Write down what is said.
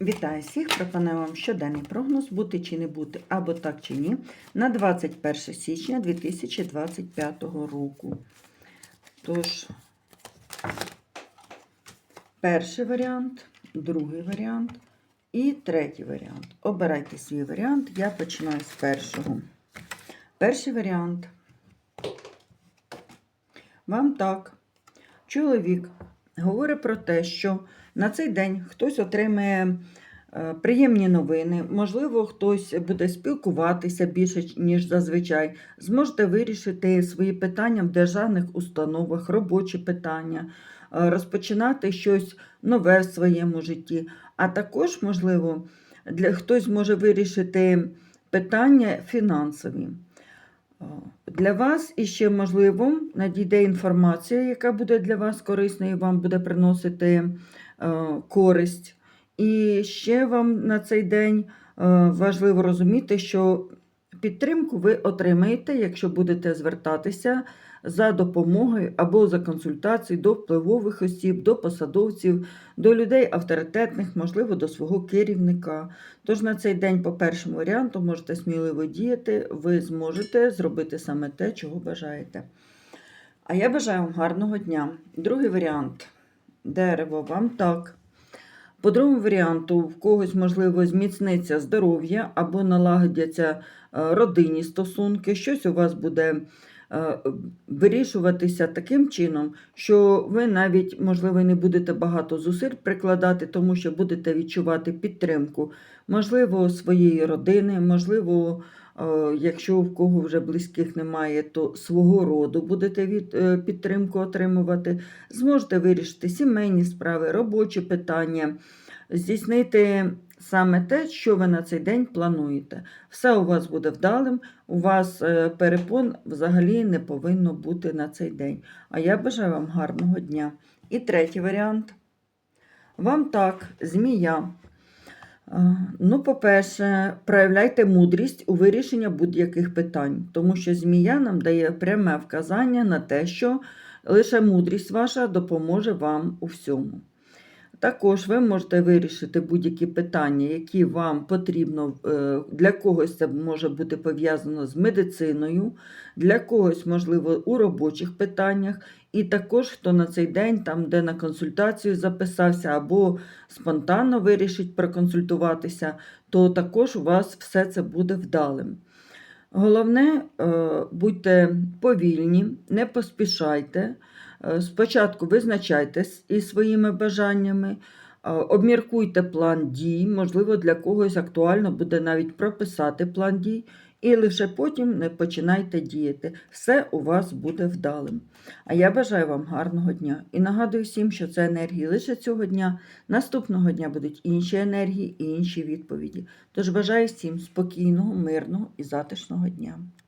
Вітаю всіх! Пропоную вам щоденний прогноз бути чи не бути, або так чи ні, на 21 січня 2025 року. Тож, перший варіант, другий варіант і третій варіант. Обирайте свій варіант. Я починаю з першого. Перший варіант. Вам так. Чоловік говорить про те, що на цей день хтось отримає е, приємні новини, можливо, хтось буде спілкуватися більше, ніж зазвичай. Зможете вирішити свої питання в державних установах, робочі питання, е, розпочинати щось нове в своєму житті. А також, можливо, для хтось може вирішити питання фінансові. Е, Для вас іще можливо надійде інформація, яка буде для вас корисною, і вам буде приносити е, користь. І ще вам на цей день е, важливо розуміти, що підтримку ви отримаєте, якщо будете звертатися за допомогою або за консультацією до впливових осіб, до посадовців, до людей авторитетних, можливо, до свого керівника. Тож на цей день, по першому варіанту, можете сміливо діяти, ви зможете зробити саме те, чого бажаєте. А я бажаю вам гарного дня. Другий варіант дерево вам так. По другому варіанту, в когось, можливо, зміцниться здоров'я або налагодяться е, родинні стосунки, щось у вас буде вирішуватися таким чином, що ви навіть, можливо, не будете багато зусиль прикладати, тому що будете відчувати підтримку, можливо, своєї родини, можливо, е, якщо в кого вже близьких немає, то свого роду будете від, е, підтримку отримувати, зможете вирішити сімейні справи, робочі питання, здійснити саме те, що ви на цей день плануєте. Все у вас буде вдалим, у вас е, перепон взагалі не повинно бути на цей день. А я бажаю вам гарного дня. І третій варіант. Вам так, змія. Е, Ну, по-перше, проявляйте мудрість у вирішенні будь-яких питань, тому що змія нам дає пряме вказання на те, що лише мудрість ваша допоможе вам у всьому. Також ви можете вирішити будь-які питання, які вам потрібно. е, Для когось це може бути пов'язано з медициною, для когось, можливо, у робочих питаннях. І також, хто на цей день, там, де на консультацію записався, або спонтанно вирішить проконсультуватися, то також у вас все це буде вдалим. Головне, е, будьте повільні, не поспішайте. Е, Спочатку визначайтесь із своїми бажаннями, е, обміркуйте план дій, можливо, для когось актуально буде навіть прописати план дій, і лише потім не починайте діяти. Все у вас буде вдалим. А я бажаю вам гарного дня і нагадую всім, що це енергії лише цього дня. Наступного дня будуть інші енергії і інші відповіді. Тож бажаю всім спокійного, мирного і затишного дня.